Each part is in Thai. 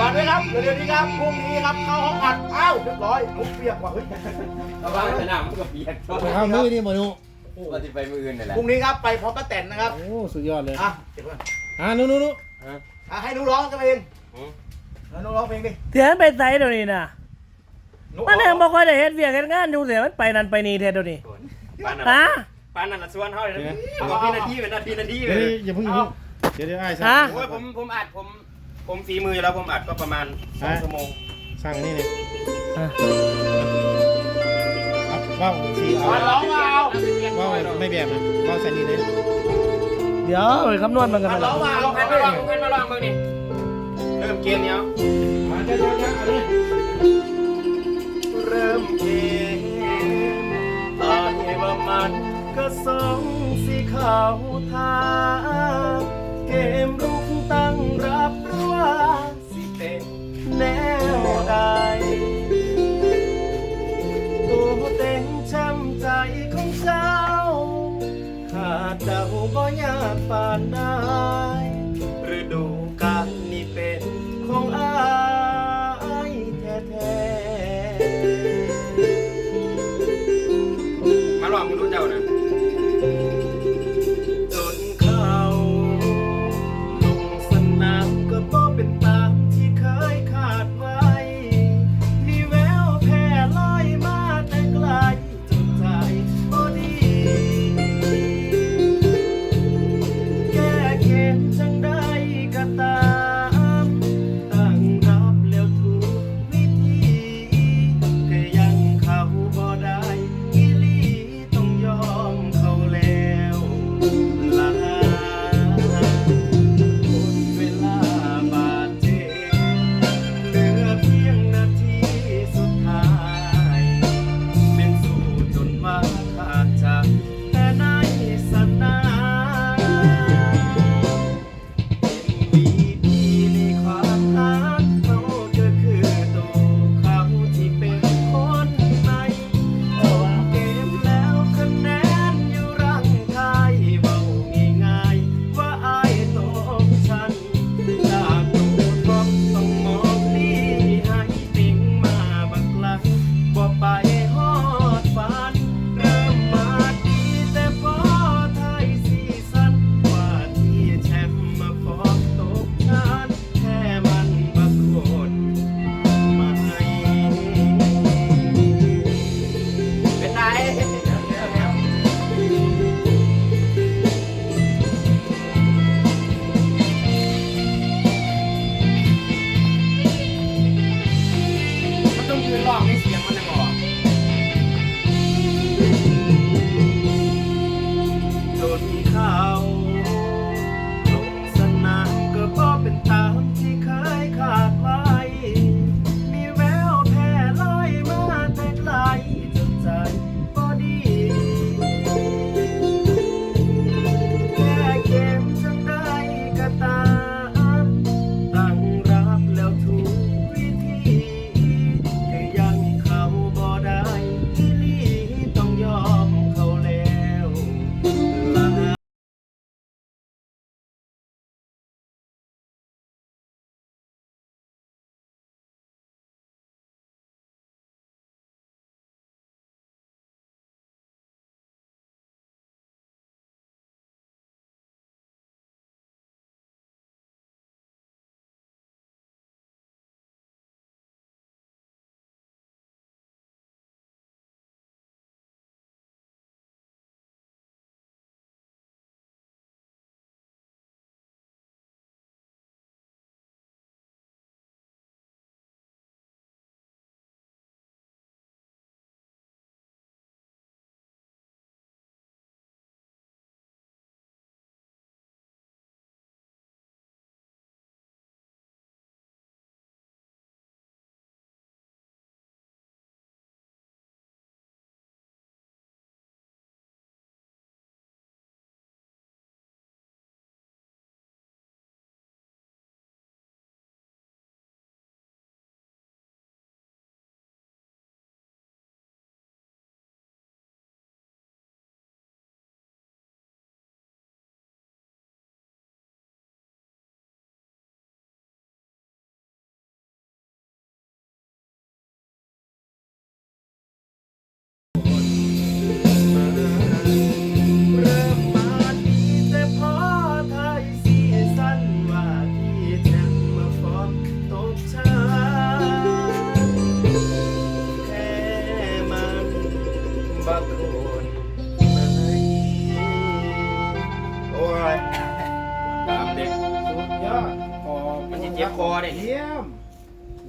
บักคอยฝากด้วยครับเดี๋ยวเดี๋ยวนี้ครับพรุ่งนี้ครับเข้าห้องอัดอ้าวเรียบร้อยลุกเปียกว่ะเฮ้ยเอาว่าสนามกับเปียกข้าวมือนี่มาดูก็จะไปมืออื่นนี่แหละพรุ่งนี้ครับไปพร้อมป้าแตนนะครับโอ้สุดยอดเลยอะเดี๋ยวก่อนอ่านู้นนู้นนู้นอะให้หนูร้องกันเองแล้วหนูร้องเพลงดิเถียงไปไสเดี๋ยวนี้น่ะหนูมันเองบ่ค่อยได้เฮ็ดเวียกเฮ็ดงานอยู่เสียมันไปนั่นไปนี่แท้เดี๋ยวนี้ปานนั้นฮะปานนั้นละส่วนเฮาเลยนะเอานาทีนาทีเป็นนาทีนาทีเลเดี๋ยวยอย่าเพิ่งอย่าเพิ่งเดี๋ยวเดี๋ยวไอ้สั่ฮะงโอ้ยผมผมอัดผม ผมฝีมืออยู่แล้วผมอัดก็ประมาณสองชั่วโมงสั่งนี่เลยอะเอาว่าวสีเอามาร้องมาเอาว่าวไม่แบบนะว่าวใส่นี่เลยเดี๋ยวไปคำนวณมันกันมามาร้แล้อวงมาเอาพันมาลองพันมาลองเบิ่งนี่เริ่มเกมนี้เอามาเดี๋ยวเดี๋ยวเดี๋ยวเอาเลยเริ่มเกมตอนว่ามันก็สองสีขาว ปานได้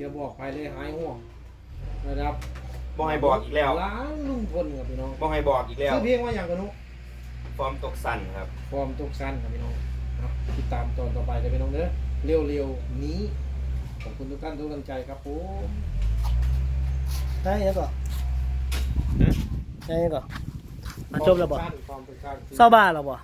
อย่าบอกไปเลยหายห่วงนะครับบ่ให้บอกอีกแล้วล้างลุงพลครับพี่น้องบ่ให้บอกอีกแล้วชื่อเพลงว่าอย่างกันนุกฟอร์มตกสั่นครับฟอร์มตกสั้นครับพี่น้องครับติดตามตอนต่อไปกันพี่น้องเด้อเร็วๆนี้ขอบคุณทุกท่านทุกกำลังใจครับผมได้ยังก่อนได้ยังก่อนมันจบแล้วบ่ฟอร์มตกสั้นเศร้าบ้าแล้วบ่